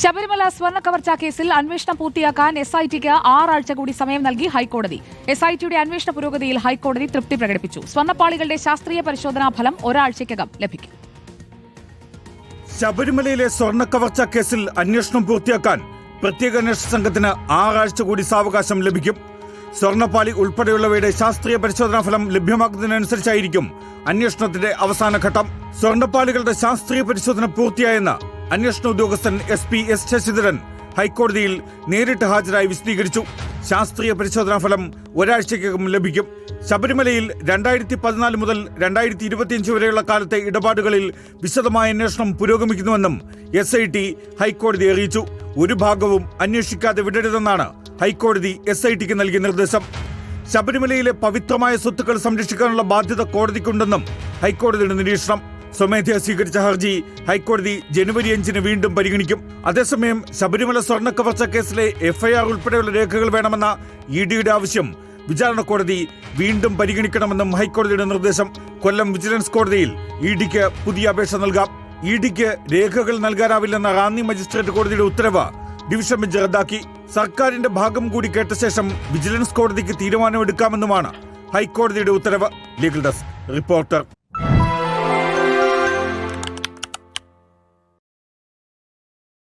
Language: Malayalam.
ശബരിമല സ്വർണ കവർച്ചാ കേസിൽ അന്വേഷണം പൂർത്തിയാക്കാൻ എസ് ഐ ടിക്ക് ആറാഴ്ച കൂടി സമയം നൽകി ഹൈക്കോടതി. എസ് ഐ ടിയുടെ അന്വേഷണ പുരോഗതിയിൽ ഹൈക്കോടതി തൃപ്തി പ്രകടിപ്പിച്ചു. സ്വർണപ്പാളികളുടെ ശാസ്ത്രീയ പരിശോധനാ ഫലം ഒരാഴ്ചയ്ക്കകം ലഭിക്കും. ശബരിമലയിലെ സ്വർണ കവർച്ചാ കേസിൽ അന്വേഷണം പൂർത്തിയാക്കാൻ പ്രത്യേക അന്വേഷണ സംഘത്തിന് ആറാഴ്ച കൂടി സാവകാശം ലഭിക്കും. സ്വർണപ്പാളി ഉൾപ്പെടെയുള്ളവയുടെ ശാസ്ത്രീയ പരിശോധനാ ഫലം ലഭ്യമാക്കുന്നതിനനുസരിച്ചായിരിക്കും അന്വേഷണത്തിന്റെ അവസാന ഘട്ടം. സ്വർണപ്പാളികളുടെ ശാസ്ത്രീയ പരിശോധന പൂർത്തിയായെന്ന് അന്വേഷണ ഉദ്യോഗസ്ഥൻ എസ് പി എസ് ശശിധരൻ ഹൈക്കോടതിയിൽ നേരിട്ട് ഹാജരായി വിശദീകരിച്ചു. ശാസ്ത്രീയ പരിശോധനാ ഫലം ഒരാഴ്ചയ്ക്കകം ലഭിക്കും. ശബരിമലയിൽ രണ്ടായിരത്തി പതിനാല് മുതൽ രണ്ടായിരത്തി ഇരുപത്തിയഞ്ച് വരെയുള്ള കാലത്തെ ഇടപാടുകളിൽ വിശദമായ അന്വേഷണം പുരോഗമിക്കുന്നുവെന്നും എസ് ഐ ടി ഹൈക്കോടതി അറിയിച്ചു. ഒരു ഭാഗവും അന്വേഷിക്കാതെ വിടരുതെന്നാണ് ഹൈക്കോടതി എസ് ഐ ടിക്ക് നൽകിയ നിർദ്ദേശം. ശബരിമലയിലെ പവിത്രമായ സ്വത്തുക്കൾ സംരക്ഷിക്കാനുള്ള ബാധ്യത കോടതിക്കുണ്ടെന്നും ഹൈക്കോടതിയുടെ നിരീക്ഷണം. സ്വമേധയാ സ്വീകരിച്ച ഹർജി ഹൈക്കോടതി ജനുവരി അഞ്ചിന് വീണ്ടും പരിഗണിക്കും. അതേസമയം ശബരിമല സ്വർണ കവർച്ച കേസിലെ എഫ്ഐആർ ഉൾപ്പെടെയുള്ള രേഖകൾ വേണമെന്ന ഇ ഡിയുടെ ആവശ്യം വിചാരണ കോടതി വീണ്ടും പരിഗണിക്കണമെന്നും ഹൈക്കോടതിയുടെ നിർദ്ദേശം. കൊല്ലം വിജിലൻസ് കോടതിയിൽ ഇ ഡിക്ക് പുതിയ അപേക്ഷ നൽകാം. ഇ ഡിക്ക് രേഖകൾ നൽകാനാവില്ലെന്ന റാന്നി മജിസ്ട്രേറ്റ് കോടതിയുടെ ഉത്തരവ് ഡിവിഷൻ ബെഞ്ച് റദ്ദാക്കി. സർക്കാരിന്റെ ഭാഗം കൂടി കേട്ട ശേഷം വിജിലൻസ് കോടതിക്ക് തീരുമാനമെടുക്കാമെന്നുമാണ് ഹൈക്കോടതിയുടെ ഉത്തരവ്. Legal desk reporter